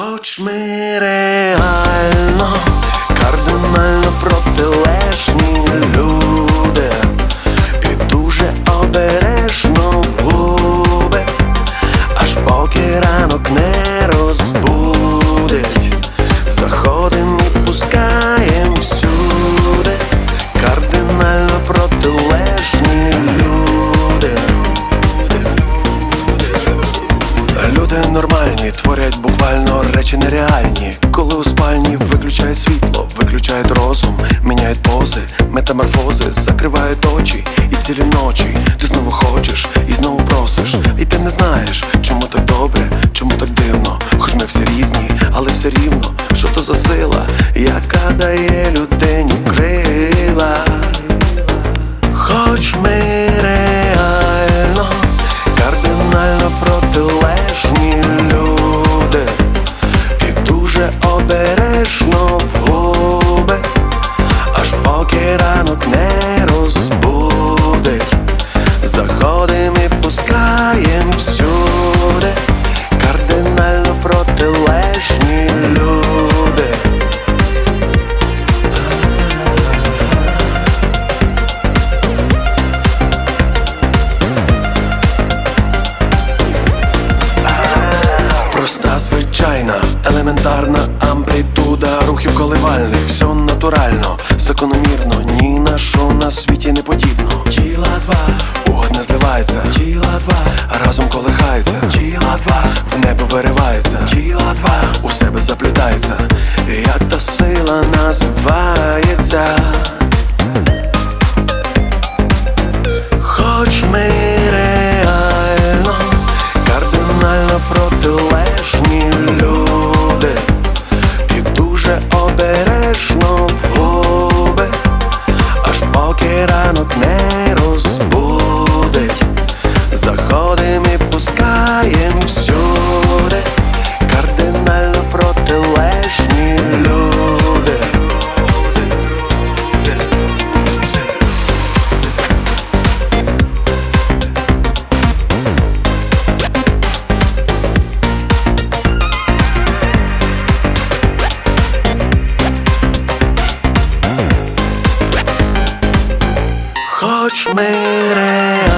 Хоч ми речі нереальні. Коли у спальні виключають світло, виключають розум, міняють пози, метаморфози, закривають очі і цілі ночі. Ти знову хочеш і знову просиш. І ти не знаєш, чому так добре, чому так дивно. Хоч ми всі різні, але все рівно, що то за сила, яка дає людині звичайна, елементарна амплітуда рухів коливальних, все натурально, закономірно, ні на що на світі не подібно. Тіла два, одне зливається, тіла два, разом колихається, тіла два, в небо виривається, тіла два, у себе заплітається, як та сила називається. Хоч ми реально кардинально протилежні люди, mere